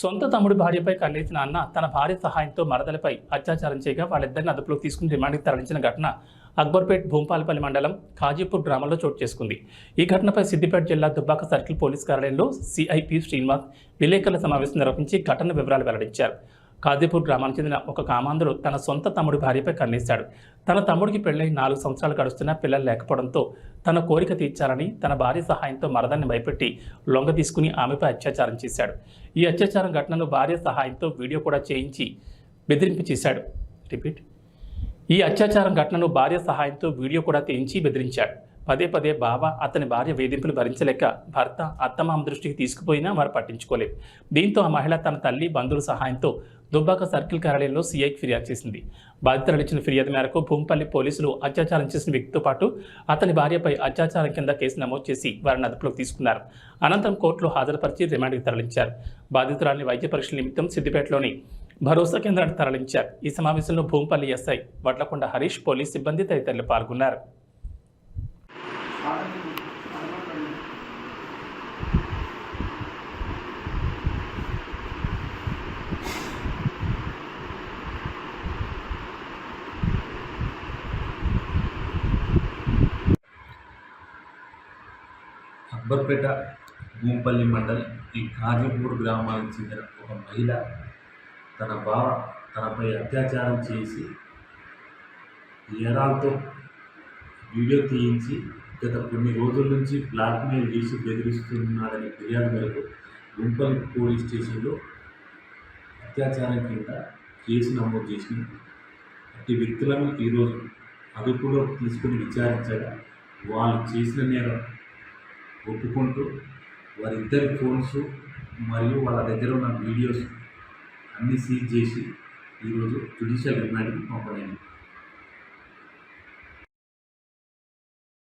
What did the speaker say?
సొంత తమ్ముడి భార్యపై కన్నేసిన అన్న తన భార్య సహాయంతో మరదలపై అత్యాచారం చేయగా వాళ్ళిద్దరిని అదుపులోకి తీసుకుని రిమాండ్కి తరలించిన ఘటన అక్బర్పేట్ భూంపాలపల్లి మండలం కాజీపూర్ గ్రామంలో చోటు చేసుకుంది. ఈ ఘటనపై సిద్దిపేట జిల్లా దుబ్బాక సర్కిల్ పోలీస్ కార్యాలయంలో సిఐపి శ్రీనివాస్ విలేకరుల సమావేశం నిర్వహించి ఘటన వివరాలు వెల్లడించారు. కాజీపూర్ గ్రామానికి చెందిన ఒక కామాంధుడు తన సొంత తమ్ముడి భార్యపై కన్నేశాడు. తన తమ్ముడికి పెళ్ళై నాలుగు సంవత్సరాలు గడుస్తున్నా పిల్లలు లేకపోవడంతో తన కోరిక తీర్చాలని తన భార్య సహాయంతో మరదాన్ని భయపెట్టి లొంగ తీసుకుని ఆమెపై అత్యాచారం చేశాడు. ఈ అత్యాచారం ఘటనను భార్య సహాయంతో వీడియో కూడా చేయించి బెదిరింపు చేశాడు. రిపీట్. ఈ అత్యాచారం ఘటనను భార్య సహాయంతో వీడియో కూడా తీయించి బెదిరించాడు. పదే పదే బావ అతని భార్య వేధింపులు భరించలేక భర్త అత్తమామ దృష్టికి తీసుకుపోయినా వారు పట్టించుకోలేదు. దీంతో ఆ మహిళ తన తల్లి బంధువుల సహాయంతో దుబ్బాక సర్కిల్ కార్యాలయంలో సీఐకి ఫిర్యాదు చేసింది. బాధితులు ఇచ్చిన ఫిర్యాదు మేరకు భూంపల్లి పోలీసులు అత్యాచారం చేసిన వ్యక్తితో పాటు అతని భార్యపై అత్యాచారం కింద కేసు నమోదు చేసి వారిని అదుపులోకి తీసుకున్నారు. అనంతరం కోర్టులో హాజరుపరిచి రిమాండ్కి తరలించారు. బాధితురాలిని వైద్య పరీక్షల నిమిత్తం సిద్దిపేటలోని భరోసా కేంద్రానికి తరలించారు. ఈ సమావేశంలో భూంపల్లి ఎస్ఐ వడ్లకొండ హరీష్ పోలీస్ సిబ్బంది తదితరులు పాల్గొన్నారు. అక్బర్పేట భూంపల్లి మండల్ ఈ కాజీపూర్ గ్రామానికి చెందిన ఒక మహిళ తన బావ తనపై అత్యాచారం చేసి ఎరాల్తో వీడియో తీయించి గత కొన్ని రోజుల నుంచి బ్లాక్మెయిల్ చేసి బెదిరిస్తున్నాడనే ఫిర్యాదు మేరకు గుంపల్ పోలీస్ స్టేషన్లో అత్యాచారం కింద కేసు నమోదు చేసింది అట్టి వ్యక్తులను ఈరోజు అదుపులో తీసుకుని విచారించగా వాళ్ళు చేసిన నేరం ఒప్పుకుంటూ వారిద్దరి ఫోన్స్ మరియు వాళ్ళ దగ్గర ఉన్న వీడియోస్ అన్నీ సీజ్ చేసి ఈరోజు జుడిషియల్ రిమాండ్కి పంపలేదు